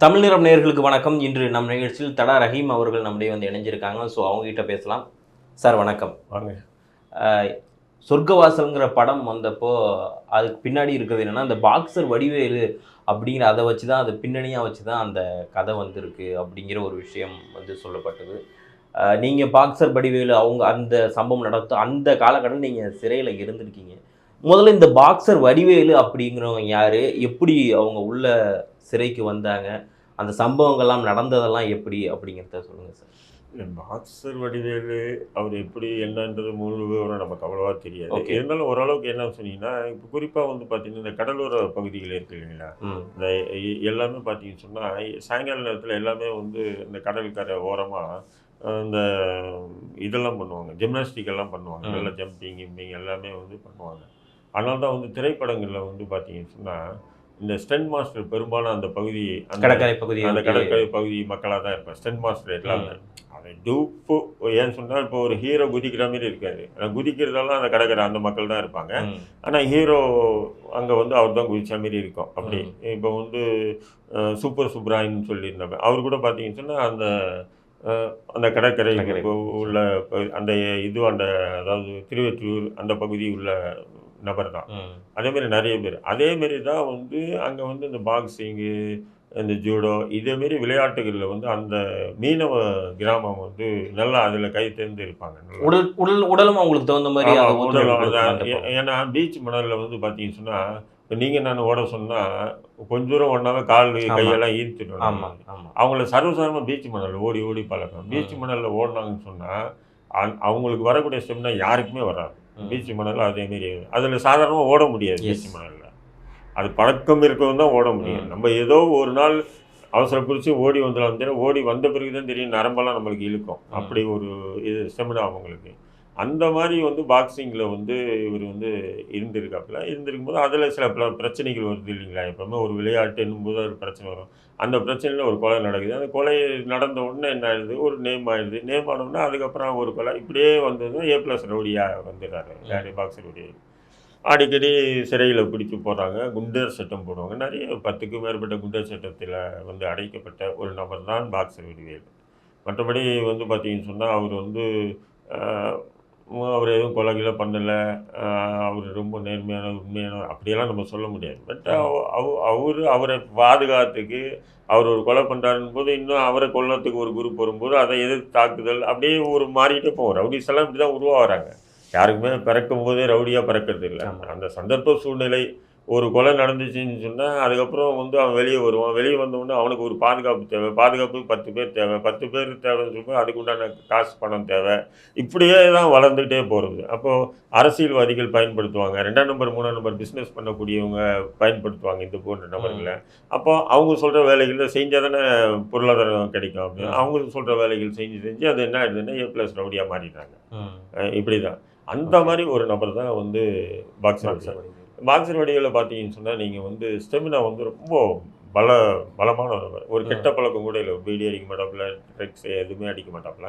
தமிழ் நிறம் நேயர்களுக்கு வணக்கம். இன்று நம் நிகழ்ச்சியில் தடா ரஹீம் அவர்கள் நம்முடைய வந்து இணைஞ்சிருக்காங்க. ஸோ அவங்ககிட்ட பேசலாம். சார் வணக்கம். சொர்க்கவாசல்ங்கிற படம் வந்தப்போ அதுக்கு பின்னாடி இருக்கிறது என்னன்னா அந்த பாக்ஸர் வடிவேலு அப்படிங்கிற அதை வச்சு தான் அது பின்னணியாக வச்சு தான் அந்த கதை வந்திருக்கு அப்படிங்கிற ஒரு விஷயம் வந்து சொல்லப்பட்டது. அஹ், நீங்க பாக்ஸர் வடிவேலு அவங்க அந்த சம்பவம் நடத்த அந்த காலகட்டத்தில் நீங்க சிறையில் இருந்திருக்கீங்க. முதல்ல இந்த பாக்ஸர் வடிவேலு அப்படிங்கிறவங்க யாரு? எப்படி அவங்க உள்ள சிறைக்கு வந்தாங்க? அந்த சம்பவங்கள்லாம் நடந்ததெல்லாம் எப்படி அப்படிங்கிறத சொல்லுங்க சார். பாக்ஸர் வடிவேலு அவர் எப்படி என்னன்றது முழு விவரம் நமக்கு அவ்வளோவா தெரியாது. இருந்தாலும் ஓரளவுக்கு என்ன சொன்னீங்கன்னா இப்போ குறிப்பாக வந்து பார்த்தீங்கன்னா இந்த கடலோர பகுதிகள் இருக்கு இல்லைங்களா? இந்த எல்லாமே பார்த்தீங்கன்னு சொன்னால் சாயங்கால நேரத்தில் எல்லாமே வந்து இந்த கடற்கரை ஓரமாக இந்த இதெல்லாம் பண்ணுவாங்க. ஜிம்னாஸ்டிக் எல்லாம் பண்ணுவாங்க. நல்லா ஜம்பிங் கிம்பிங் எல்லாமே வந்து பண்ணுவாங்க. அதனால தான் வந்து திரைப்படங்களில் வந்து பார்த்தீங்கன்னு சொன்னால் இந்த ஸ்டென் மாஸ்டர் பெரும்பாலும் அந்த பகுதி அந்த கடற்கரை பகுதி அந்த கடற்கரை பகுதி மக்களாக தான் இருப்பேன் ஸ்டென் மாஸ்டர் எல்லாமே அதை டூப்பு ஏன்னு சொன்னால் இப்போ ஒரு ஹீரோ குதிக்கிற மாதிரி இருக்காரு. ஆனா குதிக்கிறதெல்லாம் அந்த கடற்கரை அந்த மக்கள் தான் இருப்பாங்க. ஆனால் ஹீரோ அங்கே வந்து அவர் தான் குதிச்ச மாதிரி இருக்கும். அப்படி. இப்போ வந்து சூப்பர் சுப்ராயின்னு சொல்லியிருந்தாங்க அவர் கூட பார்த்தீங்கன்னு சொன்னால் அந்த அந்த கடற்கரை. உள்ள அந்த இது அந்த அதாவது திருவெற்றியூர் அந்த பகுதி உள்ள நபர் தான் அதே மாதிரி நிறைய பேர். அதே மாதிரி தான் வந்து அங்கே வந்து இந்த பாக்ஸிங்கு இந்த ஜூடோ இதேமாரி விளையாட்டுகளில் வந்து அந்த மீனவ கிராமம் வந்து நல்லா அதில் கை தேர்ந்து இருப்பாங்க. உடல் உடல் உடலும் அவங்களுக்கு தகுந்த மாதிரி ஏன்னா பீச் மணலில் வந்து பார்த்தீங்கன்னு சொன்னால் இப்போ நீங்கள் நான் ஓட சொன்னால் கொஞ்ச தூரம் ஓடினாவே கால். கையெல்லாம் ஈர்த்துடும். அவங்கள சர்வசாதாரணமாக பீச் மணல் ஓடி ஓடி பழக்கம். பீச் மணலில் ஓடினாங்கன்னு சொன்னால் அவங்களுக்கு வரக்கூடிய ஸ்டெம்னா யாருக்குமே வராது. ம். பீச் மணல் அதேமாரி அதில் சாதாரணமாக ஓட முடியாது Yes. பீச் மணலில் அது பழக்கம் இருக்கவும் தான் ஓட முடியும். நம்ம ஏதோ ஒரு நாள் அவசர குறித்து ஓடி வந்துடலாம் தெரியும் ஓடி வந்த பிறகு தான் தெரியும் நரம்பெல்லாம் நம்மளுக்கு இழுக்கும். அப்படி ஒரு இது ஸ்டெமினா அவங்களுக்கு அந்த மாதிரி வந்து பாக்ஸிங்கில் வந்து இவர் வந்து இருந்திருக்காப்புல. இருந்திருக்கும் போது அதில் சில பிரச்சனைகள் வருது இல்லைங்களா? எப்பவுமே ஒரு விளையாட்டு என்னும்போது ஒரு பிரச்சனை வரும். அந்த பிரச்சனையில் ஒரு கொலை நடக்குது. அந்த கொலை நடந்த உடனே என்ன ஆயிடுது? ஒரு நேம் ஆயிடுது. நேம் ஆனோடனே அதுக்கப்புறம் ஒரு கொலை. இப்படியே வந்ததும் ஏ ப்ளஸ் ரவுடியாக வந்துடுறாரு. யார்? பாக்ஸர் ரவுடி அடிக்கடி சிறையில் பிடிச்சி போடுறாங்க. குண்டர் சட்டம் போடுவாங்க. நிறைய பத்துக்கும் மேற்பட்ட குண்டர் சட்டத்தில் வந்து அடைக்கப்பட்ட ஒரு நபர் தான் பாக்ஸர் வடிவேல் மற்றபடி வந்து பார்த்தீங்கன்னு சொன்னால் அவர் வந்து அவர் எதுவும் கொலைகளை பண்ணலை. அவர் ரொம்ப நேர்மையான உண்மையான அப்படியெல்லாம் நம்ம சொல்ல முடியாது. பட் அவர் அவரை பாதுகாத்துக்கு அவர் ஒரு கொலை பண்ணுறாருன்னு போது இன்னும் அவரை கொல்லத்துக்கு ஒரு குரூப் வரும்போது அதை எதிர்த்து தாக்குதல் அப்படியே ஒரு மாறிட்டே போகும். ரவுடிஸ் எல்லாம் இப்படி தான் உருவாகிறாங்க. யாருக்குமே பிறக்கும் போதே ரவுடியாக பிறக்கிறது இல்லை. அந்த சந்தர்ப்ப சூழ்நிலை ஒரு கொலை நடந்துச்சுன்னு சொன்னால் அதுக்கப்புறம் வந்து அவன் வெளியே வருவான். வெளியே வந்தவுடனே அவனுக்கு ஒரு பாதுகாப்பு தேவை. பாதுகாப்புக்கு பத்து பேர் தேவை. பத்து பேர் தேவைன்னு சொல்லும்போது அதுக்கு உண்டான காசு பணம் தேவை. இப்படியே தான் வளர்ந்துட்டே போகிறது அப்போது அரசியல்வாதிகள் பயன்படுத்துவாங்க. ரெண்டாம் நம்பர் மூணாம் நம்பர் பிஸ்னஸ் பண்ணக்கூடியவங்க பயன்படுத்துவாங்க இந்த போன்ற நபர்களை. அப்போ அவங்க சொல்கிற வேலைகளை செஞ்சால் தானே பொருளாதாரம் கிடைக்கும் அப்படின்னு. அவங்க சொல்கிற வேலைகள் செஞ்சு செஞ்சு அது என்ன ஆயிடுதுன்னா ஏ ப்ளஸ் ரவுடியாக மாறிடுறாங்க. இப்படி தான் அந்த மாதிரி ஒரு நபர் தான் வந்து பாக்ஸர் பாக்ஸர் வடிவில் பார்த்தீங்கன்னு சொன்னால் நீங்கள் வந்து ஸ்டெமினா வந்து ரொம்ப பல பலமான ஒரு கெட்ட பழக்கம் கூட இல்லை. பீடி அடிக்க மாட்டாப்புல ட்ரக்ஸ் எதுவுமே அடிக்க மாட்டாப்புல.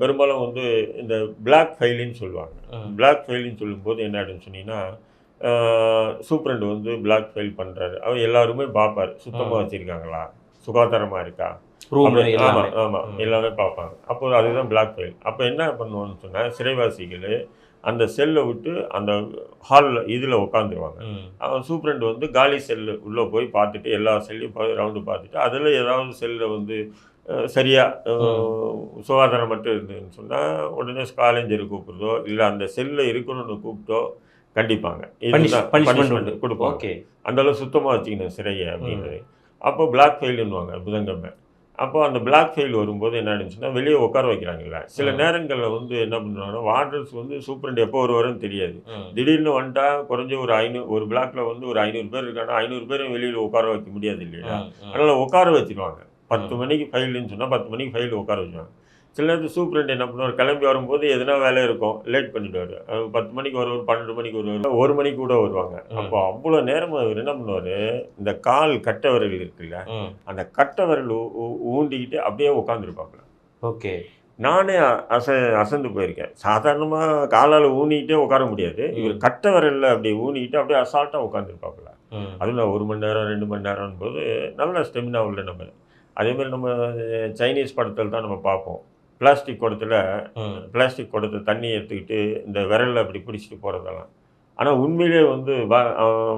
பெரும்பாலும் வந்து இந்த பிளாக் ஃபைலின்னு சொல்லுவாங்க. பிளாக் ஃபைலின்னு சொல்லும்போது என்ன ஆயிடுன்னு சொன்னீங்கன்னா சூப்பரண்ட் வந்து பிளாக் ஃபைல் பண்ணுறாரு அவர் எல்லாருமே பார்ப்பார் சுத்தமாக. வச்சுருக்காங்களா? சுகாதாரமாக இருக்கா? ரூம் அப்படி- ஆமா எல்லாமே. பார்ப்பாங்க அப்போ அதுதான் பிளாக் ஃபைல் அப்போ என்ன பண்ணுவோம்னு சொன்னால் சிறைவாசிகள் அந்த செல்லை விட்டு அந்த ஹாலில் இதில் உட்காந்துருவாங்க. அவன் சூப்பரண்ட் வந்து காலி செல்லு உள்ளே போய் பார்த்துட்டு எல்லா செல்லையும் ரவுண்டு பார்த்துட்டு அதில் ஏதாவது செல்லில் வந்து அஹ், சரியா அஹ், சுகாதாரம் மட்டும் இருந்ததுன்னு சொன்னால் உடனே ஸ்காலேஞ்சர் கூப்பிடுறதோ இல்லை அந்த செல்லில் இருக்கணும்னு கூப்பிட்டோ கண்டிப்பாங்க. கொடுப்பாங்க. ஓகே அந்த அளவு சுத்தமாக வச்சுக்கணும் சிறையை அப்படின்றது. அப்போ பிளாக் ஃபெயிலுன்னுவாங்க புதன்கிழமை. அப்போ அந்த பிளாக் ஃபெயில் வரும்போது என்ன ஆயிடுச்சுன்னா வெளியே உட்கார வைக்கிறாங்கல்ல சில. நேரங்களில் வந்து என்ன பண்ணுவாங்கன்னா வார்டர்ஸ் வந்து சூப்பரண்ட் எப்போ வருவாருன்னு தெரியாது. திடீர்னு வந்துட்டா குறைஞ்ச ஒரு ஐநூறு ஒரு பிளாக்ல வந்து ஒரு ஐநூறு பேர் இருக்காங்கன்னா ஐநூறு பேரும் வெளியில் உட்கார வைக்க முடியாது இல்லையா. அதனால உட்கார வச்சிருவாங்க பத்து. மணிக்கு ஃபைலுன்னு சொன்னால் பத்து மணிக்கு ஃபைல் உட்கார வச்சுருவாங்க சில நேரத்தில் சூப்பரண்ட் என்ன பண்ணுவார்? கிளம்பி வரும்போது எதுனா வேலை இருக்கும். லேட் பண்ணிடுவார். பத்து மணிக்கு வருவார் பன்னெண்டு மணிக்கு வருவார் ஒரு மணிக்கு கூட வருவாங்க. அப்போ அவ்வளோ நேரம் அவர் என்ன பண்ணுவார்? இந்த கால் கட்டை விரல் இருக்குல்ல. அந்த கட்டை விரல் ஊ- ஊ- ஊண்டிக்கிட்டு அப்படியே உட்காந்துருப்பாப்புல ஓகே. நானே அச அசந்து போயிருக்கேன். சாதாரணமாக காலால் ஊனிக்கிட்டே உட்கார முடியாது. இவர் கட்டை விரலில் அப்படி ஊனிக்கிட்டு அப்படியே அசால்ட்டாக உட்காந்துருப்பாப்புல நான் ஒரு மணி நேரம் ரெண்டு மணி நேரம் போது நல்ல ஸ்டெமினா உள்ள நம்ம. அதே மாதிரி நம்ம சைனீஸ் படத்தில் தான் நம்ம பார்ப்போம். பிளாஸ்டிக் குடத்துல. பிளாஸ்டிக் குடத்தை தண்ணி எடுத்துக்கிட்டு இந்த விரலில் அப்படி பிடிச்சிட்டு போகிறதெல்லாம் ஆனால் உண்மையிலே வந்து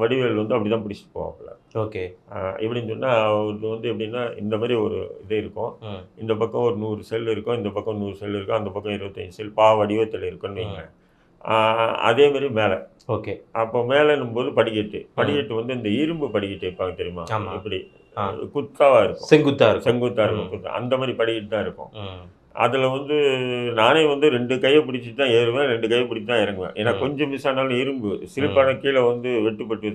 வடிவேல் வந்து அப்படி தான் பிடிச்சிட்டு போவாப்புல. ஓகே. ஆஹ் எப்படின்னு சொன்னால் அவருக்கு வந்து எப்படின்னா இந்த மாதிரி ஒரு இது இருக்கும். இந்த பக்கம் ஒரு நூறு செல் இருக்கும் இந்த பக்கம் நூறு செல் இருக்கும் அந்த பக்கம் இருபத்தஞ்சு செல் பா வடிவத்தில் இருக்குன்னு வைங்க அதே மாதிரி மேலே. ஓகே. அப்போ மேலேன்னும் போது படிக்கட்டு. படிக்கட்டு வந்து இந்த இரும்பு படிக்கட்டு வைப்பாங்க தெரியுமா. இப்படி ஆ. குத்தாவா இருக்கும். செங்குத்தா இருக்கும். செங்குத்தா இருக்கும். குத்தா. அந்த மாதிரி படிக்கட்டு தான் இருக்கும். அதில் வந்து நானே வந்து ரெண்டு கையை பிடிச்சி தான் ஏறுவேன் ரெண்டு கையை பிடிச்சி தான் இறங்குவேன். ஏன்னா. கொஞ்சம் மிஸ் ஆனாலும் இரும்பு. சிலிப்பான கீழே வந்து வெட்டுப்பட்டு.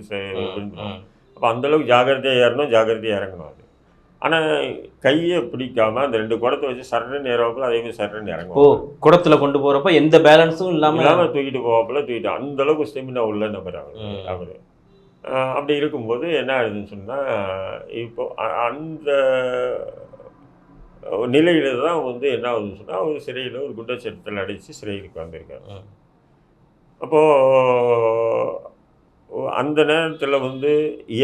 அப்போ அந்தளவுக்கு ஜாகிரதையாக ஏறணும் ஜாகிரதையாக இறங்கணும் அது. ஆனால் கையை பிடிக்காம அந்த ரெண்டு குடத்தை வச்சு சரணுன்னு ஏறவாப்புல அதே மாதிரி சரணுன்னு ஓ இறங்குவோம் குடத்துல கொண்டு போறப்ப எந்த பேலன்ஸும் இல்லாம இல்லாமல் தூக்கிட்டு போவாப்புல தூக்கிட்டு அந்த அளவுக்கு ஸ்டெமினா உள்ள நபர் அவர். அவர் அப்படி இருக்கும்போது என்ன ஆகுதுன்னு சொன்னால் இப்போ அந்த நிலையில தான் வந்து என்ன ஆகுதுன்னு சொன்னால் அவர் சிறையில் ஒரு குண்டச்சட்டத்தில் அடைச்சு சிறைக்கு வந்திருக்காரு. அப்போது அந்த நேரத்தில் வந்து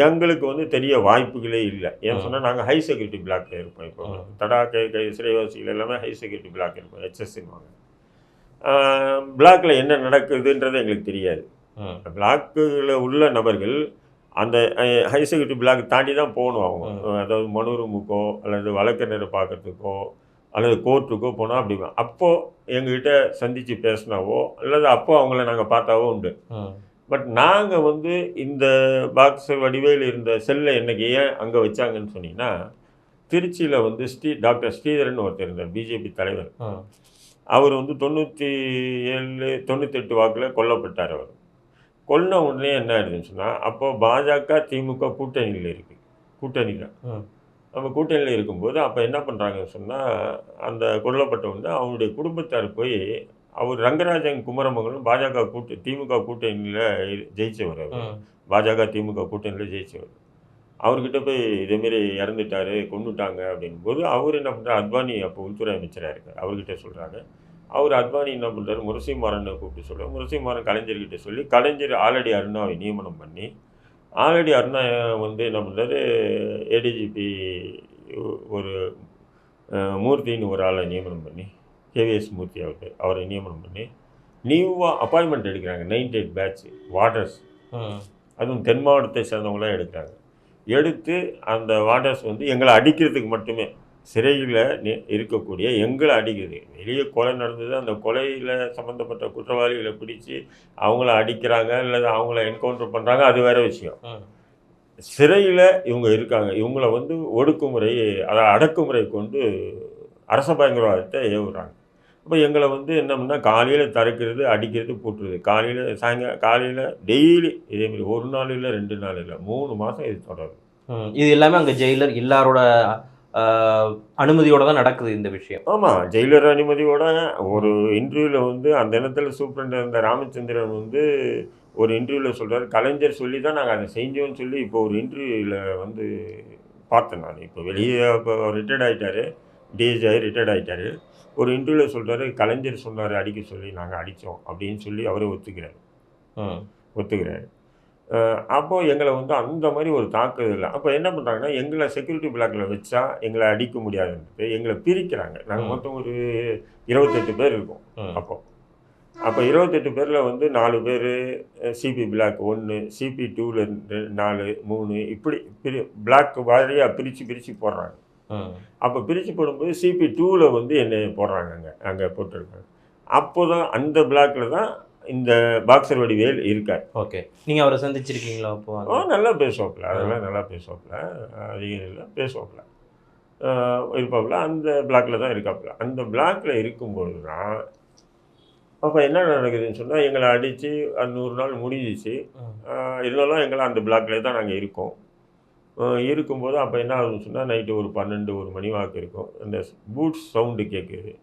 எங்களுக்கு வந்து தெரிய வாய்ப்புகளே இல்லை ஏன். சொன்னால் நாங்கள் ஹை செக்யூரிட்டி பிளாக்ல இருப்போம் இப்போ. தடா கை கை சிறைவாசிகள் எல்லாமே ஹை செக்யூரிட்டி பிளாக் இருப்போம் ஹெச்எஸ்வாங்க பிளாக்ல என்ன நடக்குதுன்றது எங்களுக்கு தெரியாது. பிளாக்கில் உள்ள நபர்கள் அந்த ஹை செக்யூரிட்டி பிளாக் தாண்டி தான் போகணும் அவங்க. அதாவது மனு ரூமுக்கோ அல்லது வழக்கறிஞரை பார்க்கறதுக்கோ அல்லது கோர்ட்டுக்கோ போனால் அப்படி அப்போது எங்ககிட்ட சந்தித்து பேசினாவோ அல்லது அப்போ அவங்கள நாங்கள் பார்த்தாவோ உண்டு. பட் நாங்கள் வந்து இந்த பாக்ஸ் வடிவேல் இருந்த செல்லை என்னைக்கு ஏன் அங்கே வச்சாங்கன்னு சொன்னீங்கன்னா திருச்சியில் வந்து ஸ்ரீ டாக்டர் ஸ்ரீதரன் ஒருத்தர் இருந்தார் பிஜேபி தலைவர். அவர் வந்து தொண்ணூற்றி ஏழு தொண்ணூத்தெட்டு வாக்கில் கொல்லப்பட்டார் அவர் கொல்ல உடனே என்ன ஆயிடுதுன்னு சொன்னால் அப்போ பாஜக திமுக கூட்டணியில் இருக்குது கூட்டணியில். நம்ம கூட்டணியில் இருக்கும்போது அப்போ என்ன பண்ணுறாங்கன்னு சொன்னால் அந்த கொல்லப்பட்ட உடனே அவருடைய குடும்பத்தார் போய் அவர் ரங்கராஜன் குமரமங்கலம் பாஜக கூட்ட திமுக கூட்டணியில் ஜெயிச்சவர் அவர். பாஜக திமுக கூட்டணியில் ஜெயிச்சவர். அவர்கிட்ட போய் இதேமாரி இறந்துட்டாரு கொண்டுட்டாங்க அப்படிங்கும்போது அவர் என்ன பண்ணுறாரு அத்வானி அப்போ உள்துறை அமைச்சராக இருக்கார் அவர்கிட்ட சொல்கிறாங்க அவர் அத்வானி என்ன பண்ணுறாரு முரசிமாறனை கூப்பிட்டு சொல்கிறார் முரசிமாறன் கலைஞர்கிட்ட சொல்லி கலைஞர் ஆல்ரெடி அருணாவை நியமனம் பண்ணி ஆல்ரெடி அருணா வந்து என்ன பண்ணுறாரு ஏடிஜிபி ஒரு மூர்த்தின்னு ஒரு ஆளை நியமனம் பண்ணி கேவிஎஸ் மூர்த்தி அவர் அவரை நியமனம் பண்ணி நியூவாக அப்பாயின்மெண்ட் எடுக்கிறாங்க நைன்டி எயிட் பேட்ச் வாட்டர்ஸ். அதுவும் தென் மாவட்டத்தை சேர்ந்தவங்களாம் எடுக்கிறாங்க. எடுத்து அந்த வாட்டர்ஸ் வந்து எங்களை அடிக்கிறதுக்கு மட்டுமே சிறையில் இருக்கக்கூடிய எங்களை அடிக்கிறது வெளியே கொலை நடந்தது அந்த கொலையில் சம்மந்தப்பட்ட குற்றவாளிகளை பிடிச்சி அவங்கள அடிக்கிறாங்க அல்லது அவங்கள என்கவுண்டர் பண்ணுறாங்க அது வேற விஷயம். சிறையில் இவங்க இருக்காங்க. இவங்கள வந்து ஒடுக்குமுறை அதை அடக்குமுறை கொண்டு அரச பயங்கரவாதத்தை ஏவுறாங்க. அப்போ எங்களை வந்து என்ன பண்ணால் காலையில் தடுக்கிறது அடிக்கிறது பூட்டுறது. காலையில் சாயங்காலம் காலையில் டெய்லி இதேமாரி ஒரு நாள் இல்லை ரெண்டு நாள் இல்லை மூணு மாதம் இது தொடரும். இது எல்லாமே அங்க ஜெயிலர் எல்லாரோட அனுமதியோட தான் நடக்குது இந்த விஷயம். ஆமாம் ஜெயிலர் அனுமதியோட ஒரு இன்டர்வியூவில் வந்து அந்த இடத்துல சூப்பரண்ட் இருந்த ராமச்சந்திரன் வந்து ஒரு இன்டர்வியூவில் சொல்றாரு. கலைஞர் சொல்லி தான் நாங்கள் அதை செஞ்சோம்னு சொல்லி இப்போ ஒரு இன்டர்வியூவில் வந்து பார்த்தேன் நான். இப்போ வெளியே இப்போ ரிட்டையர்ட் ஆகிட்டாரு டிஎஸ்ஐ ரிட்டையர்ட் ஆகிட்டாரு ஒரு இன்டர்வியூவில் சொல்றாரு கலைஞர் சொன்னார் அடிக்க சொல்லி நாங்கள் அடித்தோம் அப்படின்னு சொல்லி அவரே ஒத்துக்கிறார். ஒத்துக்கிறாரு. அஹ் அப்போ எங்களை வந்து அந்த மாதிரி ஒரு தாக்குதல் அப்போ என்ன பண்ணுறாங்கன்னா எங்களை செக்யூரிட்டி பிளாக்ல வச்சா எங்களை அடிக்க முடியாதுன்ட்டு எங்களை பிரிக்கிறாங்க நாங்கள். மொத்தம் ஒரு இருபத்தெட்டு பேர் இருக்கோம் ம். அப்போ அப்போ இருபத்தெட்டு பேரில் வந்து நாலு பேர் சிபி பிளாக் ஒன்று சிபி டூவில் ரெண்டு நாலு மூணு இப்படி பிரி பிளாக் வாரியாக பிரித்து பிரித்து போடுறாங்க. அப்போ பிரித்து போடும்போது சிபி டூவில் வந்து என்னை போடுறாங்க அங்கே அங்கே போட்டிருக்காங்க அப்போ தான் அந்த பிளாக்ல தான் இந்த பாக்ஸர் வடிவேல் இருக்கார். ஓகே. நீங்க அவரை சந்திச்சிருக்கீங்களா அப்போ? நல்லா பேசுவாப்புல. அதெல்லாம் நல்லா பேசுவாப்புல. அதிகம் இல்லை பேசுவாப்புல. இருப்பாப்புல. அந்த பிளாக்ல தான் இருக்காப்புல. அந்த பிளாக்ல இருக்கும்போது தான் அப்போ என்ன நடக்குதுன்னு சொன்னால் எங்களை அடித்து நூறு நாள் முடிஞ்சிச்சு. இருந்தாலும் எங்களை அந்த பிளாக்ல தான் நாங்கள் இருக்கோம். இருக்கும்போது அப்போ என்ன ஆகுதுன்னு சொன்னால் நைட்டு ஒரு பன்னெண்டு ஒரு மணி வாக்கு இருக்கும். அந்த பூட்ஸ் சவுண்டு கேட்குது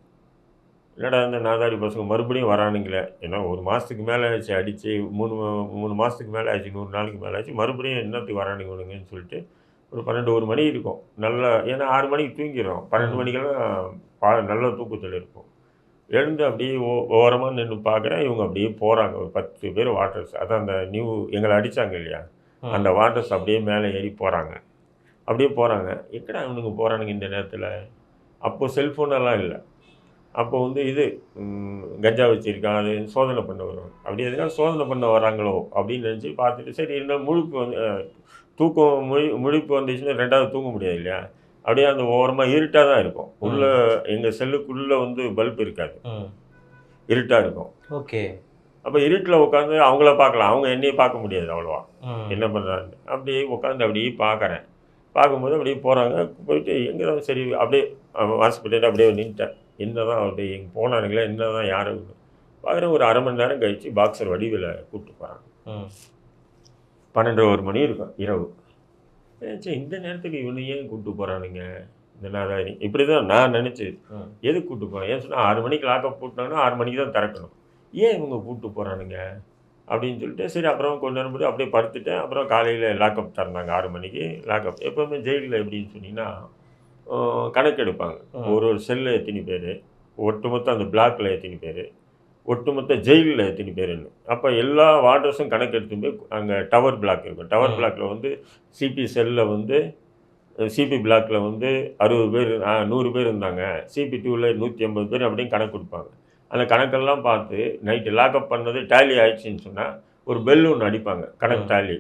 என்னடா இந்த நாதாரி பசங்க மறுபடியும் வரானுங்களே? ஏன்னா ஒரு மாதத்துக்கு மேலே ஆச்சு அடித்து மூணு மூணு மாதத்துக்கு மேலே ஆச்சு நூறு நாளுக்கு மேலே ஆச்சு மறுபடியும் என்னத்துக்கு வரானுங்க இவனுங்கன்னு சொல்லிட்டு ஒரு பன்னெண்டு ஒரு மணி இருக்கும். நல்ல ஏன்னா ஆறு மணிக்கு தூங்கிடுறோம். பன்னெண்டு. மணிக்கெல்லாம் பா நல்ல தூக்கத்தில் இருக்கும் எழுந்து அப்படியே ஓ ஓரமாக நின்று பார்க்குறேன் இவங்க அப்படியே போகிறாங்க ஒரு பத்து பேர் வாட்டர்ஸ். அதான் அந்த நியூ எங்களை அடித்தாங்க இல்லையா. அந்த வாட்டர்ஸ் அப்படியே மேலே ஏறி போகிறாங்க அப்படியே போகிறாங்க எக்கடா இவனுங்க போகிறானுங்க இந்த நேரத்தில்? அப்போ செல்ஃபோன் எல்லாம் இல்லை. அப்போ வந்து இது கஞ்சா வச்சிருக்கான் அது சோதனை பண்ண வருவாங்க அப்படி எதுனா சோதனை பண்ண வராங்களோ அப்படின்னு நினச்சி பார்த்துட்டு சரி என்ன முழுப்பு வந்து தூக்கம் முழி முழிப்பு வந்துச்சுன்னா ரெண்டாவது தூங்க முடியாது இல்லையா? அப்படியே அந்த ஓரமாக இருட்டாக தான் இருக்கும். உள்ள எங்கள் செல்லுக்குள்ளே வந்து பல்ப் இருக்காது. இருட்டாக இருக்கும். ஓகே. அப்போ இருட்டில் உட்காந்து அவங்கள பார்க்கலாம். அவங்க என்னையே பார்க்க முடியாது அவ்வளோவா. என்ன பண்ணுறாங்க அப்படியே உட்காந்து அப்படியே பார்க்குறேன். பார்க்கும்போது அப்படியே போகிறாங்க போயிட்டு எங்கே தான் சரி அப்படியே ஹாஸ்பிட்டல் அப்படியே நின்ட்டேன் என்ன தான் அப்படியே எங்கே போனானுங்களே என்ன தான் யாரும் பார்க்குறேன் ஒரு அரை மணி நேரம் கழித்து பாக்ஸர் வடிவில் கூப்பிட்டு போகிறாங்க பன்னெண்டு ஒரு மணி இருக்கும் இரவு. சரி இந்த நேரத்துக்கு இவனு ஏன் கூப்பிட்டு போகிறானுங்க இந்த நாதாரி. இப்படி தான் நான் நினச்சி ம் எதுக்கு கூப்பிட்டு போகிறேன் ஏன் சொன்னால் ஆறு மணிக்கு லாக்கப் போட்டாங்கன்னா ஆறு மணிக்கு தான் திறக்கணும். ஏன் இவங்க கூப்பிட்டு போகிறானுங்க அப்படின்னு சொல்லிட்டு சரி அப்புறம் கொஞ்ச நேரம் போட்டு அப்படியே படுத்துட்டேன். அப்புறம் காலையில் லாக்கப் திறந்தாங்க ஆறு மணிக்கு. லாக்கப் எப்போவுமே ஜெயிலில் எப்படின்னு சொன்னீங்கன்னா ஆஹ், கணக்கு எடுப்பாங்க ம். ஒரு ஒரு செல்லில் எத்தனை பேர்? ஒட்டுமொத்த அந்த பிளாக்ல எத்தனை பேர்? ஒட்டுமொத்த ஜெயிலில் எத்தனை பேருன்னு. அப்போ எல்லா வார்டர்ஸும் கணக்கு எடுத்து போய் அங்கே டவர் பிளாக் இருக்கும். டவர் ம். பிளாக்ல வந்து சிபி செல்லில் வந்து சிபி பிளாக்ல வந்து அறுபது பேர் நூறு பேர் இருந்தாங்க. சிபி டூவில் நூற்றி ஐம்பது பேர் அப்படின்னு கணக்கு கொடுப்பாங்க. அந்த கணக்கெல்லாம் பார்த்து நைட்டு லாக்அப் பண்ணது டேலி ஆயிடுச்சுன்னு சொன்னால் ஒரு பெல் ஒன்று அடிப்பாங்க. கணக்கு. டேலி.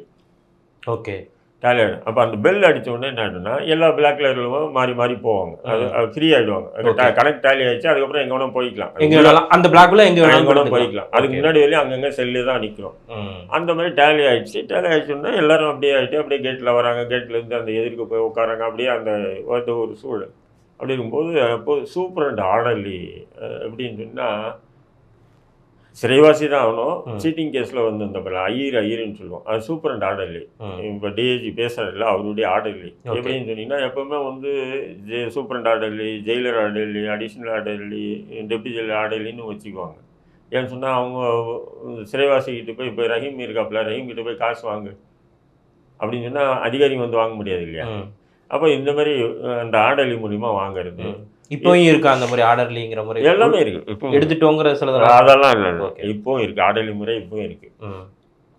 ஓகே. ஆகிடும் அப்போ அந்த பெல் அடித்த உடனே என்ன ஆகிடும்னா எல்லா பிளாக் கலர்களும் மாறி மாறி போவாங்க. அது. ஃப்ரீ ஆகிடுவாங்க. கணக்கு டேலி ஆயிடுச்சு அதுக்கப்புறம் எங்கே வேணால் போய்க்கலாம். அந்த பிளாக்ல எங்க எங்கே வேணாலும். போய்க்கலாம். அதுக்கு. முன்னாடி வரையும் அங்கங்கே செல்லு தான் நிற்கிறோம் அந்த மாதிரி டேலி ஆயிடுச்சு. டேலி ஆயிடுச்சுன்னா எல்லாரும் அப்படியே ஆகிட்டு அப்படியே கேட்டில் வராங்க. கேட்ல இருந்து அந்த எதிர்க்கு போய் உட்காராங்க. அப்படியே அந்த ஒரு சூழல். அப்படி இருக்கும்போது அப்போ சூப்பரண்ட் ஆர்டர்லி எப்படின்னு சொன்னால் சிறைவாசி தான் ஆகணும். சீட்டிங் கேஸில் வந்து இந்த ஐயர் ஐயருன்னு சொல்லுவோம். அது சூப்பரண்ட் ஆர்டர்லி இப்போ டிஏஜி பேசுறதில்ல அவருடைய ஆர்டர்லி. எப்படின்னு சொன்னீங்கன்னா எப்பவுமே வந்து ஜெ superintendent orderly jailer orderly additional orderly deputy jailer ஆர்டர்லின்னு வச்சுக்குவாங்க. ஏன்னு சொன்னால் அவங்க சிறைவாசிக்கிட்ட போய் இப்போ ரஹீம் இருக்காப்புல ரஹீம் கிட்ட போய் காசு வாங்கு. அப்படின்னு சொன்னால் அதிகாரி வந்து வாங்க முடியாது இல்லையா? அப்போ இந்த மாதிரி அந்த ஆர்டர்லி மூலிமா வாங்குறது. ம். இப்போயும் இருக்கா அந்த மாதிரி ஆர்டர்லிங்கிற முறை? எல்லாமே இருக்கு. இப்போ எடுத்துட்டோங்கிற சில அதெல்லாம் இல்லை. இப்போவும் இருக்கு. ஆர்டர்லி முறை இப்போவும் இருக்கு.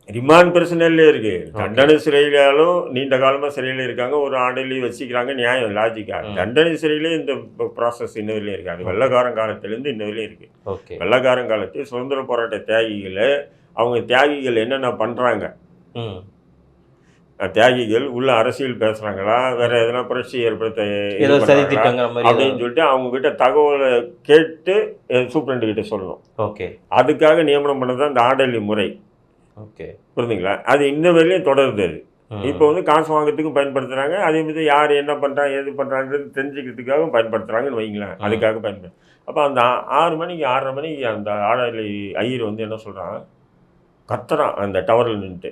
ரிமாண்ட் பர்சனல்லே இருக்கு. தண்டனை சிறையிலாலும் நீண்ட காலமா சிறையில் இருக்காங்க. ஒரு ஆர்டர்லி வச்சுக்கிறாங்க நியாயம் லாஜிக்கா ம். தண்டனை சிறையிலே இந்த ப்ராசஸ் இன்ன வரையிலும் இருக்கு. அது வெள்ளக்காரன் காலத்திலேருந்து இன்ன இருக்கு. வெள்ளக்காரன் காலத்தில் சுதந்திர போராட்ட தியாகிகளை அவங்க தியாகிகள் என்னென்ன அஹ் தியாகிகள் உள்ள அரசியல் பேசுறாங்களா? வேற எதனா புரட்சி ஏற்படுத்த அப்படின்னு சொல்லிட்டு அவங்க கிட்ட தகவலை கேட்டு சூப்பரண்ட் கிட்ட சொல்லணும். ஓகே. அதுக்காக நியமனம் பண்ணது அந்த ஆர்டர்லி முறை. ஓகே. புரியுதுங்களா அது இன்ன வரையிலும் தொடருது அது. இப்போ வந்து காசு வாங்குறதுக்கும் பயன்படுத்துறாங்க. அதே மாதிரி யார் என்ன பண்ணுறாங்க ஏது பண்ணுறாங்கிறது தெரிஞ்சுக்கிறதுக்காகவும் பயன்படுத்துகிறாங்கன்னு வைங்களேன். அதுக்காக பயன்படு அப்போ அந்த ஆறு மணிக்கு ஆறரை மணிக்கு அந்த ஆடலி ஐயர் வந்து என்ன சொல்கிறான் கத்துறான் அந்த டவரில் நின்றுட்டு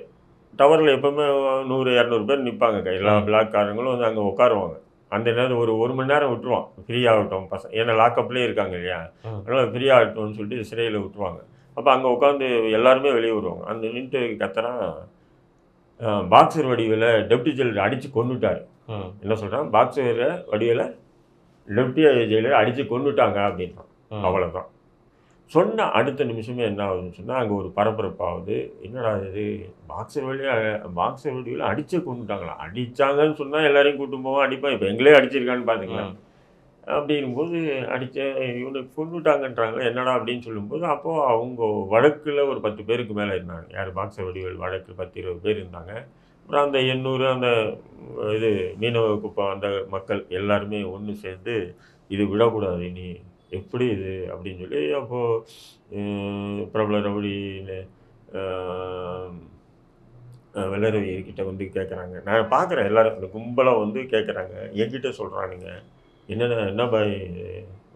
டவரில் எப்பவுமே நூறு இரநூறு பேர் நிற்பாங்க. எல்லா. பிளாக்காரங்களும் வந்து அங்கே உட்காருவாங்க. அந்த நேரம் ஒரு ஒரு மணி நேரம் விட்டுருவான். ஃப்ரீ ஆகட்டும் பசங்க ஏன்னா லாக்கப்லேயே இருக்காங்க இல்லையா. அதனால் ஃப்ரீ ஆகட்டும்னு சொல்லிட்டு சிறையில் விட்டுருவாங்க. அப்போ அங்கே உட்காந்து எல்லாருமே வெளியே வருவாங்க. அந்த நின்றுட்டு கத்துறான் பாக்ஸர் வடிவில் டெப்டி ஜெயிலர் அடித்து கொண்டுட்டார் என்ன சொல்கிறான் பாக்ஸர் வடிவில் டெப்டி ஜெயிலர் அடித்து கொண்டுட்டாங்க அப்படின்றான். அவ்வளோதான் சொன்ன அடுத்த நிமிஷமே என்ன ஆகுதுன்னு சொன்னால் அங்கே ஒரு பரபரப்பாகுது. என்னடா இது? பாக்ஸர் வழியாக பாக்ஸர் வடிவில் அடிச்சே கொண்டுட்டாங்களா? அடிச்சாங்கன்னு சொன்னால் எல்லாரையும் கூட்டும் போவோம் அடிப்பான் இப்போ எங்களே அடிச்சிருக்கான்னு பார்த்துக்கலாம். அப்படிங்கும்போது அடிச்ச இவனுக்கு கொண்டுட்டாங்கன்றாங்க என்னடா அப்படின்னு சொல்லும்போது அப்போது அவங்க வழக்கில் ஒரு பத்து பேருக்கு மேலே இருந்தாங்க. யார்? பாக்ஸர் வடிவேல் வழக்கு பத்து இருபது பேர் இருந்தாங்க. அப்புறம் அந்த எண்ணூறு அந்த இது மீனவ குப்பம் அந்த மக்கள் எல்லாருமே ஒன்று சேர்ந்து இது விடக்கூடாது இனி எப்படி இது? அப்படின்னு சொல்லி அப்போது பிரபல ரவுடி வெள்ளரவி கிட்ட வந்து கேட்குறாங்க நான் பார்க்குறேன் எல்லோரும் இந்த கும்பலாக வந்து கேட்குறாங்க என்கிட்ட சொல்கிறானுங்க என்னென்ன என்ன பாய்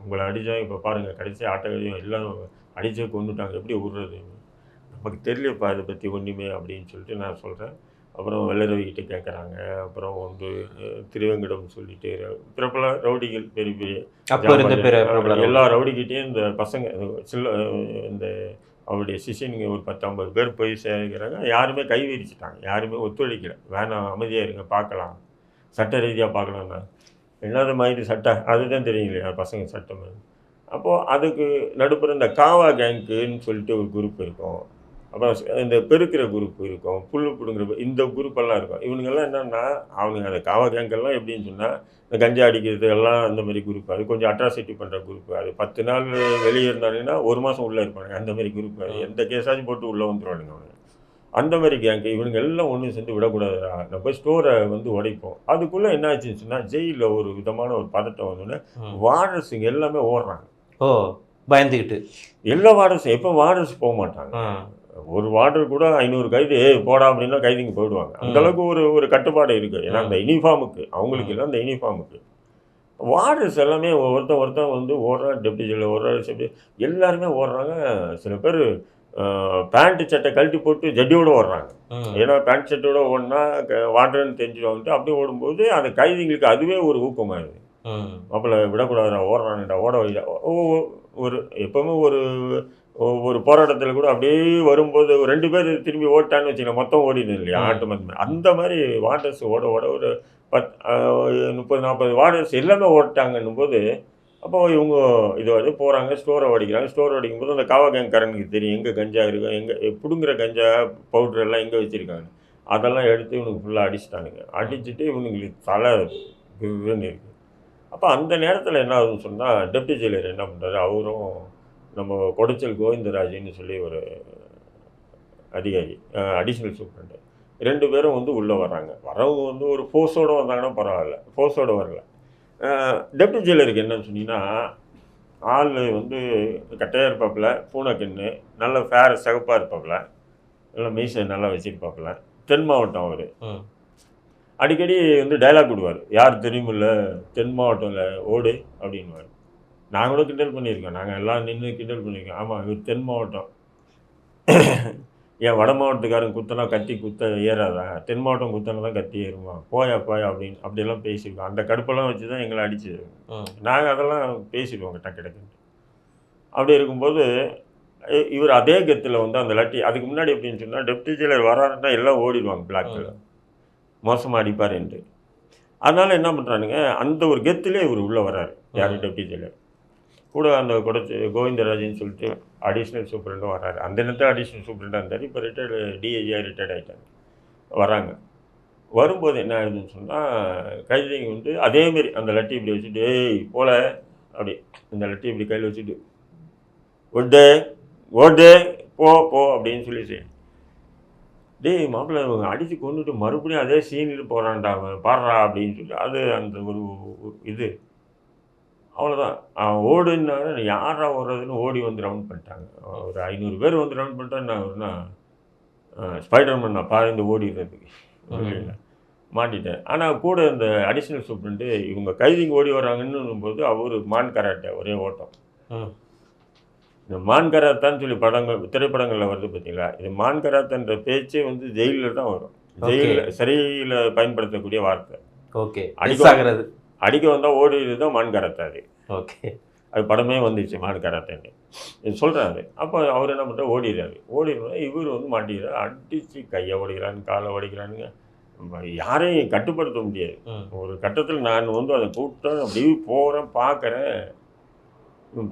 உங்களை அடித்தா இப்போ பாருங்கள் கடைசி ஆட்டங்களையும் எல்லாம் அடித்து கொண்டுட்டாங்க எப்படி விடுறது நமக்கு தெரியலப்பா இதை பற்றி ஒன்றுமே அப்படின்னு சொல்லிட்டு நான் சொல்கிறேன் அப்புறம் வெள்ளரவி கிட்ட கேட்குறாங்க அப்புறம் வந்து திருவேங்கடம் சொல்லிட்டு பிரபல ரவுடிகள் பெரிய பெரிய எல்லா ரவுடிக்கிட்டேயும் இந்த பசங்க சில்ல இந்த அவருடைய சிஷியனுங்க ஒரு பத்து ஐம்பது பேர் போய் சேர்க்கிறாங்க. யாருமே கை விரிச்சிட்டாங்க யாருமே ஒத்துழைக்கல. வேணாம் அமைதியாக இருங்க பார்க்கலாம். சட்ட ரீதியாக பார்க்கலாம்னா என்னது மாதிரி சட்டம் அதுதான் தெரியும் இல்லையா பசங்க சட்டம். அப்போது அதுக்கு நடுப்புற இந்த காவா கேங்க்குன்னு சொல்லிட்டு ஒரு குரூப் இருக்கும். அப்புறம் இந்த பெருக்கிற குரூப் இருக்கும் புல்லு பிடுங்குற இந்த குரூப் எல்லாம் இருக்கும். இவனுங்கெல்லாம் என்னன்னா அவனுங்க அந்த காவ கேங்கெல்லாம் எப்படின்னு சொன்னால் இந்த கஞ்சா அடிக்கிறது எல்லாம் அந்த மாதிரி குரூப் அது கொஞ்சம் அட்ராசிட்டி பண்ணுற குரூப் அது பத்து நாள் வெளியே இருந்தானுங்கன்னா ஒரு மாதம் உள்ளே இருப்பானுங்க. அந்த மாதிரி குரூப் அது எந்த கேஸாச்சும் போட்டு உள்ளே வந்துருவானுங்க அவனுங்க. அந்த மாதிரி கேங்கு இவனுங்க எல்லாம் ஒன்று சேர்ந்து விடக்கூடாதுடா. நம்ம போய் ஸ்டோரை வந்து உடைப்போம். அதுக்குள்ளே என்ன ஆச்சுன்னு சொன்னால் ஜெயிலில் ஒரு விதமான ஒரு பதட்டம் வந்தோடனே ம். வார்டர்ஸுங்க எல்லாமே ஓடுறாங்க. ஓ பயந்துக்கிட்டு எல்லா வார்டர்ஸும் எப்போ வார்டர்ஸ் போக மாட்டாங்க. ஒரு வார்டர் கூட ஐநூறு கைது போடா அப்படின்னா கைதிங்க போயிடுவாங்க அந்த ம். அளவுக்கு ஒரு ஒரு கட்டுப்பாடு இருக்கு ஏன்னா. அந்த யூனிஃபார்முக்கு அவங்களுக்கு எல்லாம் அந்த யூனிஃபார்முக்கு வார்டர்ஸ் எல்லாமே ஒருத்தன் ஒருத்தன் வந்து ஓடுறான் டெப்டி ஜெயிலில் ஓடுறாரு செப்டி எல்லாருமே ஓடுறாங்க சில பேர் பேண்ட் சட்டை கழட்டி போட்டு ஜட்டியோட ஓடுறாங்க. ஏன்னா பேண்ட் சட்டோட ஓடினா வாட்டர்னு தெரிஞ்சிடுவாங்கட்டு அப்படியே ஓடும்போது அந்த கைதிங்களுக்கு அதுவே ஒரு ஊக்கமாயிருது ம். மாப்பிள்ள விடக்கூடாதுடா ஓடுறான்டா ஓட ஒரு எப்பவுமே ஒரு ஒரு போராட்டத்தில் கூட அப்படியே வரும்போது ஒரு ரெண்டு பேர் திரும்பி ஓட்டான்னு வச்சுக்கலாம் மொத்தம் ஓடிடுது இல்லையா. ஆட்டு மொத்தம் அந்த மாதிரி வாட்டர்ஸ் ஓட ஓட ஒரு பத் முப்பது நாற்பது வாட்டர்ஸ் எல்லாமே ஓட்டாங்கன்னும் போது அப்போ இவங்க இது வந்து போகிறாங்க ஸ்டோரை உடைக்கிறாங்க ஸ்டோர் உடைக்கும் போது அந்த காவா கேங்காரனுக்கு தெரியும் எங்கே கஞ்சா இருக்கும் எங்கே பிடுங்குற கஞ்சா பவுடர் எல்லாம் எங்கே வச்சுருக்காங்க? அதெல்லாம் எடுத்து இவனுக்கு ஃபுல்லாக அடிச்சிட்டானுங்க. அடிச்சுட்டு இவனுங்களுக்கு தலை விருன்னு இருக்கு அப்போ அந்த நேரத்தில் என்ன ஆகுதுன்னு சொன்னால் டெப்டி ஜெயிலர் என்ன பண்ணுறாரு அவரும் நம்ம கொடைச்சல் கோவிந்தராஜன்னு சொல்லி ஒரு அதிகாரி அடிஷ்னல் சூப்பரண்ட் ரெண்டு பேரும் வந்து உள்ளே வர்றாங்க. வரவங்க வந்து ஒரு ஃபோர்ஸோடு வந்தாங்கன்னா பரவாயில்ல. ஃபோர்ஸோடு வரல. டெப்டி ஜெயிலருக்கு என்னன்னு சொன்னீங்கன்னா ஆள் வந்து கட்டையாக இருப்பாப்புல பூனைக்கண்ணு நல்ல ஃபேர் சிகப்பாக இருப்பாப்புல நல்ல மீசை நல்லா வச்சிருப்பாப்புல தென் மாவட்டம் அவர். அடிக்கடி வந்து டைலாக் விடுவார் யார் தெரியுமில்ல தென் மாவட்டம்ல ஓடு அப்படின்வார் கூட கிண்டல் பண்ணியிருக்கேன். நாங்கள் எல்லாம் நின்று கிண்டல் பண்ணியிருக்கோம். ஆமாம் இவர் தென் மாவட்டம். ஏன் வட மாவட்டத்துக்காரன் குத்தனா கத்தி குத்த ஏறாதா? தென் மாவட்டம் குத்தனா தான் கத்தி ஏறுமா? போயா போயா அப்படின்னு அப்படியெல்லாம் பேசியிருக்கோம். அந்த கடுப்பெல்லாம் வச்சு தான் எங்களை அடிச்சு. நாங்கள் அதெல்லாம் பேசிடுவோம் டக்கு டக்குன்ட்டு அப்படி இருக்கும்போது இவர் அதே கெத்தில் வந்து அந்த லட்டி அதுக்கு முன்னாடி எப்படின்னு சொன்னால் டெப்டி ஜெயிலர் வராருன்னா எல்லாம் ஓடிடுவாங்க பிளாக்கில் மோசமாக அடிப்பாருன்ட்டு அதனால் என்ன பண்ணுறானுங்க அந்த ஒரு கெத்துலேயே இவர் உள்ளே வராரு யார். Deputy jailer. கூட அந்த குடச்சி கோவிந்தராஜன் சொல்லிட்டு அடிஷ்னல் சூப்பரண்டும் வராரு அந்த நேரத்தில் அடிஷ்னல் சூப்பரண்டாக இருந்தார் இப்போ ரிட்டையர்டு டிஐஜியாக ரிட்டையர்ட் ஆகிட்டாங்க வராங்க வரும்போது என்ன ஆகுதுன்னு சொன்னால் கைதிங்க வந்து அதேமாரி அந்த லட்டி இப்படி வச்சுட்டு ஏய் போல. அப்படி இந்த லட்டி இப்படி கையில் வச்சுட்டு ஒட்டு ஓட்டு போ போ. அப்படின்னு சொல்லி டேய் மாப்பிள்ளை இவங்க அடித்து கொண்டுட்டு மறுபடியும் அதே சீனில் போகிறான்டா அவன் பாடுறா. அப்படின்னு சொல்லி அது அந்த ஒரு இது. அவ்வளோதான் ஓடுனாரு யாரா ஓடுறதுன்னு ஓடி வந்து ரவுண்ட் பண்ணிட்டாங்க. ஒரு ஐநூறு பேர் வந்து ரவுண்ட் பண்ணிட்டா நான் ஒருனா ஸ்பைடர்மேன் நான் பாய்ந்து ஓடிடுறதுக்கு மாட்டிட்டேன் ஆனால் கூட இந்த அடிஷ்னல் சூப்ரண்டு இவங்க கைதிங்க ஓடி வராங்கன்னு போது அவர் மான் கராட்டை ஒரே ஓட்டம். இந்த மான் கராத்தான்னு சொல்லி படங்கள் திரைப்படங்களில் வருது பார்த்தீங்களா இது மான் கராத்தன்ற பேச்சே வந்து ஜெயிலில் தான் வரும். ஜெயிலில் சிறையில் பயன்படுத்தக்கூடிய வார்த்தை. ஓகே. அடிக்க- மிஸ் ஆகுறது. அடிக்க வந்தால் ஓடிடுது தான் மான் கராத்தா அது ஓகே. அது படமே வந்துச்சு மான் கராத்தேன்னு. இது சொல்கிறாரு அப்போ அவர் என்ன பண்ணுறாரு ஓடிடுறாரு. ஓடிடுறா இவர் வந்து மாட்டிக்கிறார். அடித்து கையை ஓடிக்கிறான்னு காலை ஓடிக்கிறானுங்க யாரையும் கட்டுப்படுத்த முடியாது. ஒரு கட்டத்தில் நான் வந்து அதை கூப்பிட்டேன் அப்படியே போகிறேன் பார்க்குறேன்.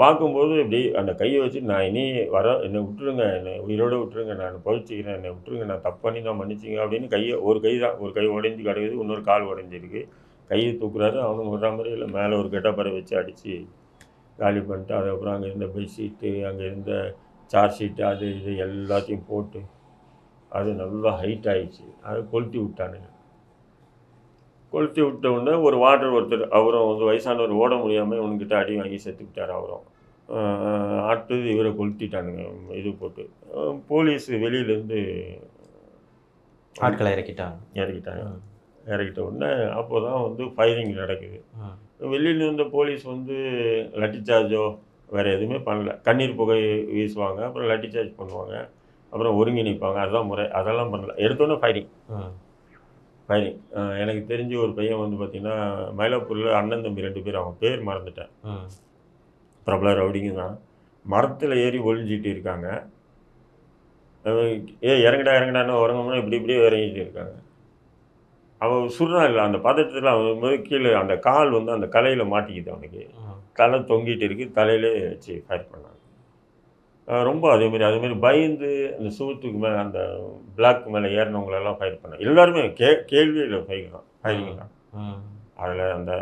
பார்க்கும்போது இப்படி அந்த கையை வச்சு நான் இனி வர என்னை விட்டுருங்க என்னை உயிரோடு விட்டுருங்க நான் பழிச்சிக்கிறேன் என்னை விட்டுருங்க நான் தப்பு பண்ணி தான் மன்னிச்சிங்க அப்படின்னு கையை ஒரு கை தான் ஒரு கை உடைஞ்சு கிடக்குது இன்னொரு கால் உடைஞ்சிருக்கு. கையை தூக்குறாரு. அவனுக்கு விடுற மாதிரி இல்லை. மேலே ஒரு கெட்டப்பறை வச்சு அடித்து காலி பண்ணிட்டு அதுக்கப்புறம் அங்கே இருந்த பெட்ஷீட்டு அங்கே இருந்த சார்ஜ் ஷீட்டு அது இது எல்லாத்தையும் போட்டு அது நல்லா ஹைட் ஆயிடுச்சு. அதை கொளுத்தி விட்டானுங்க. கொளுத்தி விட்ட உடனே ஒரு வாட்டர் ஒருத்தர் அவரும் வந்து வயசானவர் ஓட முடியாமல் இவனுக்கிட்ட அடி வாங்கி செத்து விட்டார் அவரும் அடுத்தது இவரை கொளுத்திட்டானுங்க. இது போட்டு போலீஸ் வெளியிலேருந்து ஆட்களை இறக்கிட்டாங்க. இறக்கிட்டாங்க. இறக்கிட்ட உடனே அப்போ தான் வந்து ஃபயரிங் நடக்குது. வெளியில் இருந்த போலீஸ் வந்து லட்டி சார்ஜோ வேறு எதுவுமே பண்ணல. கண்ணீர் புகை வீசுவாங்க அப்புறம் லட்டி சார்ஜ் பண்ணுவாங்க அப்புறம் ஒருங்கிணைப்பாங்க. அதுதான் முறை. அதெல்லாம் பண்ணல. எடுத்தோன்னே ஃபயரிங். ஃபயரிங் எனக்கு தெரிஞ்ச ஒரு பையன் வந்து பார்த்திங்கன்னா மயிலாப்பூரில் அண்ணன் தம்பி ரெண்டு பேர் அவன் பேர் மறந்துட்டேன். பிரபல ரவுடிங்க தான். மரத்தில் ஏறி ஒளிஞ்சிட்டு இருக்காங்க. ஏ இறங்கடா இறங்கடான்னு உறங்கணும்னா இப்படி இப்படியே இறங்கிட்டு இருக்காங்க. அவன் சுடுறான் இல்லை அந்த பதட்டத்தில் அவன் கீழே அந்த கால் வந்து அந்த கலையில் மாட்டிக்குது அவனுக்கு. தலை தொங்கிட்டு இருக்கு தலையிலே வச்சு ஃபயர் பண்ணாங்க ரொம்ப அதேமாரி அதேமாரி பயந்து அந்த சுவத்துக்கு மேலே அந்த பிளாக் மேலே ஏறினவங்களெல்லாம் ஃபயர் பண்ண எல்லாருமே கே கேள்வியில் ஃபயர் தான் ஃபயரிங் தான் ம். அதில் அந்த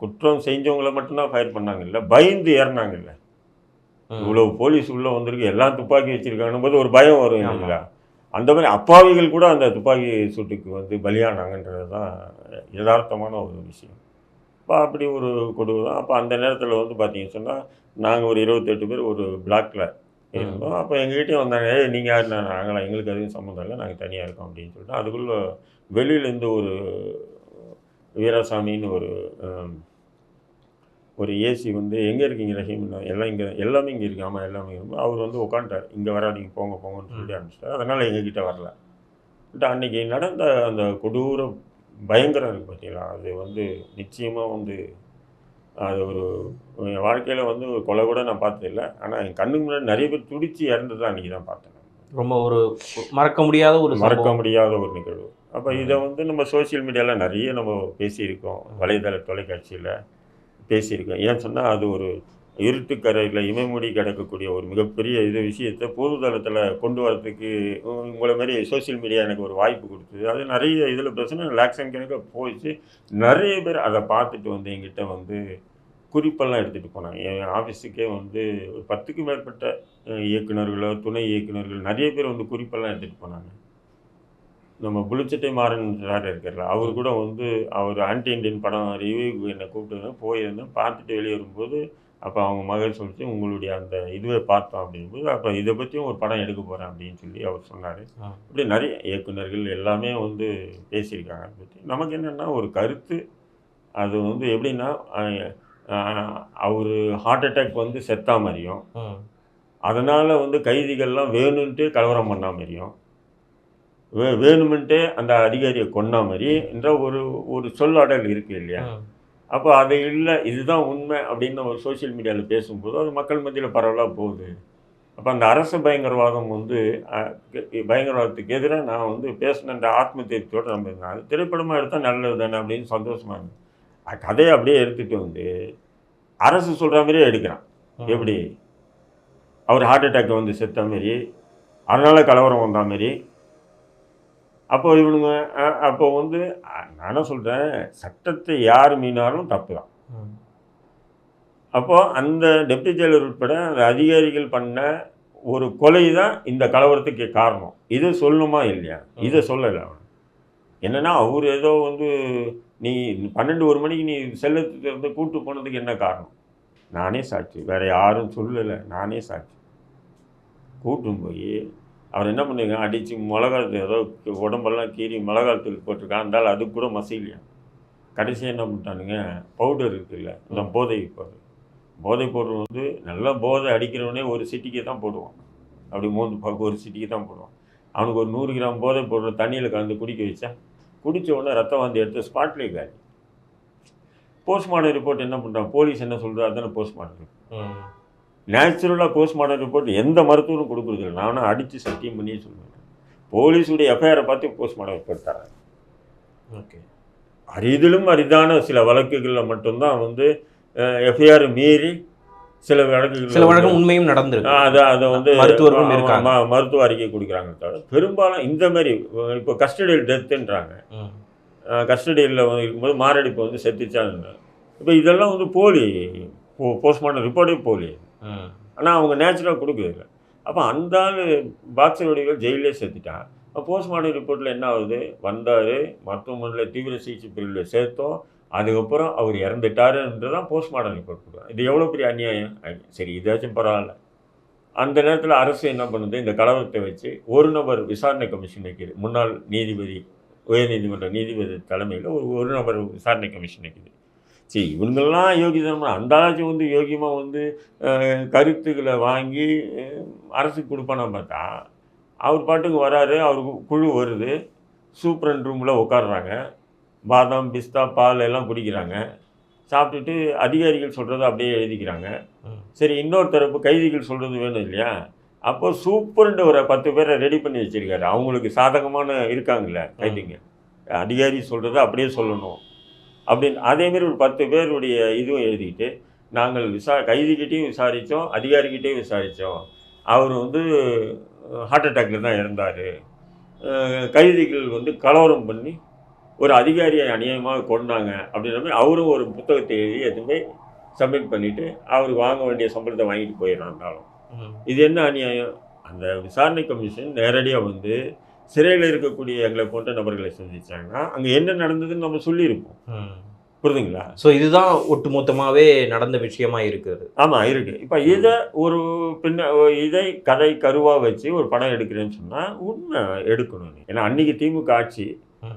குற்றம் செஞ்சவங்கள மட்டும்தான் ஃபயர் பண்ணாங்கல்ல பயந்து ஏறினாங்கல்ல ம். இவ்வளவு போலீஸ் உள்ளே வந்திருக்கு எல்லாம் துப்பாக்கி வச்சிருக்காங்கன்னு போது ஒரு பயம் வரும். இல்லைங்களா அந்த மாதிரி அப்பாவிகள் கூட அந்த துப்பாக்கி சூட்டுக்கு வந்து பலியானாங்கன்றது தான் யதார்த்தமான ஒரு விஷயம். அப்போ அப்படி ஒரு கொடுவு தான். அப்போ அந்த நேரத்தில் வந்து பார்த்தீங்கன்னு சொன்னால் நாங்கள் ஒரு இருபத்தெட்டு பேர் ஒரு பிளாக்ல இருந்தோம். அப்போ எங்ககிட்டயும் வந்தாங்க ஏய் நீங்கள் யார் நாங்களாம் எங்களுக்கு எதுவும் சம்மந்தம் இல்லை நாங்கள் தனியாக இருக்கோம் அப்படின்னு சொல்லிட்டு அதுக்குள்ளே வெளியிலேருந்து ஒரு வீராசாமின்னு ஒரு ஒரு ஏசி வந்து எங்கே இருக்கீங்க ரஹீம்னா எல்லாம் இங்கே எல்லாமே இங்கே இருக்கு. ஆமாம் எல்லாமே இருக்கு. அவர் வந்து உட்காந்துட்டார் இங்கே வராதீங்க போங்க போங்கன்னு சொல்லி அனுப்பிச்சிட்டார். அதனால் எங்ககிட்ட வரல. பட் அன்னைக்கு நடந்த அந்த கொடூர பயங்கரம் இருக்குது பார்த்தீங்களா அது வந்து நிச்சயமாக வந்து அது ஒரு என் வாழ்க்கையில் வந்து ஒரு கொலை கூட நான் பார்த்ததில்ல. ஆனால் என் கண்ணுக்கு முன்னாடி நிறைய பேர் துடிச்சு இறந்தது அன்றைக்கி தான் பார்த்தேன் ரொம்ப ஒரு மறக்க முடியாத ஒரு மறக்க. முடியாத ஒரு நிகழ்வு. அப்போ இதை வந்து நம்ம சோஷியல் மீடியாவில் நிறைய நம்ம பேசியிருக்கோம். வலைதள தொலைக்காட்சியில். பேசியிருக்கேன். ஏன்னு சொன்னால் அது ஒரு இருட்டுக்கரையில் இமைமூடி கிடக்கக்கூடிய ஒரு மிகப்பெரிய இது விஷயத்தை பொதுதளத்தில் கொண்டு வரதுக்கு உங்களை மாதிரி சோஷியல் மீடியா எனக்கு ஒரு வாய்ப்பு கொடுத்தது. அது நிறைய இதில் பிரச்சனை லேக்ஸன் கணக்கில் போயிடுச்சு. நிறைய பேர் அதை பார்த்துட்டு வந்து எங்கிட்ட வந்து குறிப்பெல்லாம் எடுத்துகிட்டு போனாங்க. என் ஆஃபீஸுக்கே வந்து ஒரு பத்துக்கும் மேற்பட்ட இயக்குநர்களோ இயக்குனர்களோ துணை இயக்குனர்கள் நிறைய பேர் வந்து குறிப்பெல்லாம் எடுத்துகிட்டு போனாங்க. நம்ம புளிச்சட்டை மாறன் சார் இருக்கார்ல அவர் கூட வந்து அவர் ஆன்டி இண்டியன் படம் ரிவ்யூக்கு என்னை கூப்பிட்டு போயிருந்தேன் பார்த்துட்டு வெளியே வரும்போது அப்போ அவங்க மகள் சொல்லிச்சு உங்களுடைய அந்த இதுவை பார்த்தோம் அப்படிங்கும்போது அப்போ இதை பற்றியும் ஒரு படம் எடுக்க போகிறேன் அப்படின்னு சொல்லி அவர் சொன்னார். இப்படி நிறைய இயக்குனர்கள் எல்லாமே வந்து பேசியிருக்காங்க. அதை பற்றி நமக்கு என்னென்னா ஒரு கருத்து. அது வந்து எப்படின்னா அவர் ஹார்ட் அட்டாக் வந்து செத்தா மாதிரியும். அதனால் வந்து கைதிகள்லாம் வேணும்ன்ட்டு கலவரம் பண்ணா மாதிரியும் வே வேணுமென்ட்டே அந்த அதிகாரியை கொன்னா மாதிரி என்ற ஒரு ஒரு சொல்லாடல் இருக்குது இல்லையா. அப்போ அது இல்லை இதுதான் உண்மை அப்படின்னு ஒரு சோஷியல் மீடியாவில் பேசும்போது அது மக்கள் மத்தியில் பரவலாக போகுது. அப்போ அந்த அரசு பயங்கரவாதம் வந்து பயங்கரவாதத்துக்கு எதிராக நான் வந்து பேசின அந்த ஆத்ம திருப்தியோடு நம்ம இருந்தேன் அது திரைப்படமாக எடுத்தால் நல்லது தானே அப்படின்னு சந்தோஷமாக இருந்தேன். கதையை அப்படியே எடுத்துகிட்டு வந்து அரசு சொல்கிற மாதிரியே எடுக்கிறான். எப்படி? அவர் ஹார்ட் அட்டாக் வந்து செத்த மாரி அதனால் கலவரம் வந்த மாதிரி அப்போ இவனுங்க அப்போ வந்து நான் என்ன சொல்கிறேன் சட்டத்தை யார் மீனாலும் தப்பு தான். அப்போது அந்த டெப்டி ஜெயிலர் உட்பட அந்த அதிகாரிகள் பண்ண ஒரு கொலை தான் இந்த கலவரத்துக்கு காரணம். இதை சொல்லணுமா இல்லையா? இதை சொல்லலை அவன். என்னன்னா அவர் ஏதோ வந்து நீ பன்னெண்டு ஒரு மணிக்கு நீ செல்லத்துக்கு இருந்து கூட்டு போனதுக்கு என்ன காரணம்? நானே சாட்சி. வேற யாரும் சொல்லலை. நானே சாட்சி. கூட்டும் போய் அவர் என்ன பண்ணுங்க அடித்து மிளகாத்தூள் ஏதோ உடம்பெல்லாம் கீறி மிளகாத்தூள் போட்டிருக்கான் இருந்தாலும் அது கூட மசையிலையா கடைசியாக என்ன பண்ணிட்டானுங்க? பவுடர் இருக்குல்ல இந்த போதை பவுடர். போதை பவுடர் வந்து நல்லா போதை அடிக்கிறவனே ஒரு சிட்டிக்கு தான் போடுவான். அப்படி மூணு பக்கம் ஒரு சிட்டிக்கு தான் போடுவான். அவனுக்கு ஒரு நூறு கிராம் போதை பொருள் தண்ணியில் கலந்து குடிக்க வச்சா குடித்த உடனே ரத்தம் வந்து எடுத்து ஸ்பாட்லேயே காலி. போஸ்ட்மார்ட்டம் ரிப்போர்ட் என்ன பண்ணுறான் போலீஸ் என்ன சொல்கிறா அதானே போஸ்ட்மார்ட்டம் ம். நேச்சுரலாக போஸ்ட்மார்ட்டம் ரிப்போர்ட் எந்த மருத்துவரும் கொடுக்குறதில்ல. நானும் அடித்து சத்தியம் பண்ணியே சொல்லுவேன். போலீஸுடைய எஃப்ஐஆரை பார்த்து போஸ்ட்மார்ட்டம் ரிப்போர்ட் தரேன். ஓகே. அரிதிலும் அரிதான சில வழக்குகளில் மட்டும்தான் வந்து எஃப்ஐஆர் மீறி சில வழக்குகள் சில வழக்கம் உண்மையும் நடந்திருக்கு. அதை அதை வந்து மருத்துவர்களும் இருக்காங்க. மருத்துவ அறிக்கை கொடுக்குறாங்க தவிர பெரும்பாலும் இந்த மாதிரி இப்போ கஸ்டடியல் டெத்துன்றாங்க. கஸ்டடியில் இருக்கும்போது மாரடைப்பு வந்து செத்துச்சான்னு. இப்போ இதெல்லாம் வந்து போலி போ போஸ்ட்மார்ட்டம் ரிப்போர்ட்டே போலி. ஆனால் அவங்க நேச்சுரலாக கொடுக்குறதில்ல. அப்போ அந்த ஆள் பாக்ஸர் வடிகள் ஜெயிலே சேர்த்துட்டான் அப்போ போஸ்ட்மார்ட்டம் ரிப்போர்ட்டில் என்ன ஆகுது? வந்தார் மருத்துவமனையில் தீவிர சிகிச்சை பிரிவில் சேர்த்தோம். அதுக்கப்புறம் அவர் இறந்துட்டாருன்றது தான் போஸ்ட்மார்ட்டம் ரிப்போர்ட் கொடுக்குறாங்க. இது எவ்வளோ பெரிய அநியாயம்? சரி இதாச்சும் பரவாயில்ல. அந்த நேரத்தில் அரசு என்ன பண்ணுது? இந்த கலவரத்தை வச்சு ஒரு நபர் விசாரணை கமிஷன் வைக்கிது முன்னாள் நீதிபதி உயர்நீதிமன்ற நீதிபதி தலைமையில் ஒரு ஒரு நபர் விசாரணை கமிஷன் வைக்குது சரி இவங்கெல்லாம் யோகிதமாக அந்த ஆளாச்சும் வந்து யோகியமாக வந்து கருத்துக்களை வாங்கி அரசுக்கு கொடுப்பானா பார்த்தா அவர் பாட்டுக்கு வராரு அவருக்கு குழு வருது. சூப்பரண்ட் ரூமில் உட்காடுறாங்க பாதாம் பிஸ்தா பால் எல்லாம் குடிக்கிறாங்க. சாப்பிட்டுட்டு அதிகாரிகள் சொல்கிறத அப்படியே எழுதிக்கிறாங்க. சரி இன்னொரு தரப்பு கைதிகள் சொல்கிறது வேணும் இல்லையா? அப்போ சூப்பர்ன்ற ஒரு பத்து பேரை ரெடி பண்ணி வச்சிருக்காரு. அவங்களுக்கு சாதகமான இருக்காங்கல்ல கைதிங்க. அதிகாரி சொல்கிறத அப்படியே சொல்லணும். அப்படின்னு அதேமாரி ஒரு பத்து பேருடைய இதுவும் எழுதிக்கிட்டு நாங்கள் விசா கைதிகிட்டையும் விசாரித்தோம் அதிகாரிகிட்டையும் விசாரித்தோம். அவர் வந்து ஹார்ட் அட்டாக்ல தான் இறந்தார் கைதிகள் வந்து கலவரம் பண்ணி ஒரு அதிகாரியை அநியாயமாக கொண்டாங்க அப்படின்ற மாதிரி அவரும் ஒரு புத்தகத்தை எழுதி எதுவுமே சப்மிட் பண்ணிவிட்டு அவருக்கு வாங்க வேண்டிய சம்பளத்தை வாங்கிட்டு போயிடறாண்டாலும். இது என்ன அநியாயம்? அந்த விசாரணை கமிஷன் நேரடியாக வந்து சிறையில் இருக்கக்கூடிய எங்களை போன்ற நபர்களை சந்திச்சாங்கன்னா அங்கே என்ன நடந்ததுன்னு நம்ம சொல்லியிருப்போம். புரிதுங்களா? ஸோ இதுதான் ஒட்டுமொத்தமாவே நடந்த விஷயமா இருக்குது ஆமாம் இருக்கு. இப்போ இதை ஒரு பின்ன இதை கதை கருவாக வச்சு ஒரு படம் எடுக்கிறேன்னு சொன்னால் உண்மை எடுக்கணும். ஏன்னா அன்னைக்கு திமுக ஆட்சி.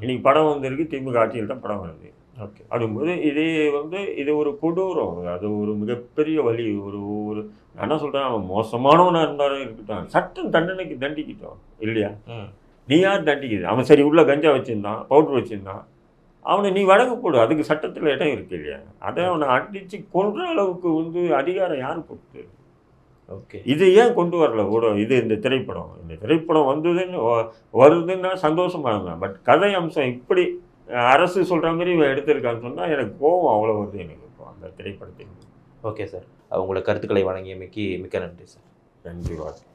இன்னைக்கு படம் வந்திருக்கு திமுக ஆட்சியில் தான் படம் வருது. ஓகே. அப்படிங்கும்போது இது வந்து இது ஒரு கொடூரம். அது ஒரு மிகப்பெரிய வழி. ஒரு ஒரு நான் என்ன சொல்கிறேன் அவன் மோசமானவனாக இருந்தாலும் இருக்கட்டும். சட்டம் தண்டனைக்கு தண்டிக்கிட்டோம். இல்லையா. நீ யார் தண்டிக்குது அவன் சரி உள்ள கஞ்சா வச்சுருந்தான் பவுடர் வச்சுருந்தான். அவனை நீ வழங்க போடு அதுக்கு சட்டத்தில் இடம் இருக்கு இல்லையா? அதை அவனை அடித்து கொன்ற அளவுக்கு வந்து அதிகாரம் யார் கொடுத்து? ஓகே. இது ஏன் கொண்டு வரல? கூட இது இந்த திரைப்படம். இந்த திரைப்படம் வந்ததுன்னு வருதுன்னா சந்தோஷமா இருந்தேன். பட் கதை அம்சம் இப்படி அரசு சொல்கிற மாதிரி இவன் எடுத்திருக்கான்னு சொன்னால் எனக்கு கோவம் அவ்வளோ வருது எனக்கு இப்போ அந்த திரைப்படத்தில் ஓகே சார். உங்களை கருத்துக்களை வழங்கியமைக்கு மிக்க நன்றி சார். நன்றி வாழ்க்கை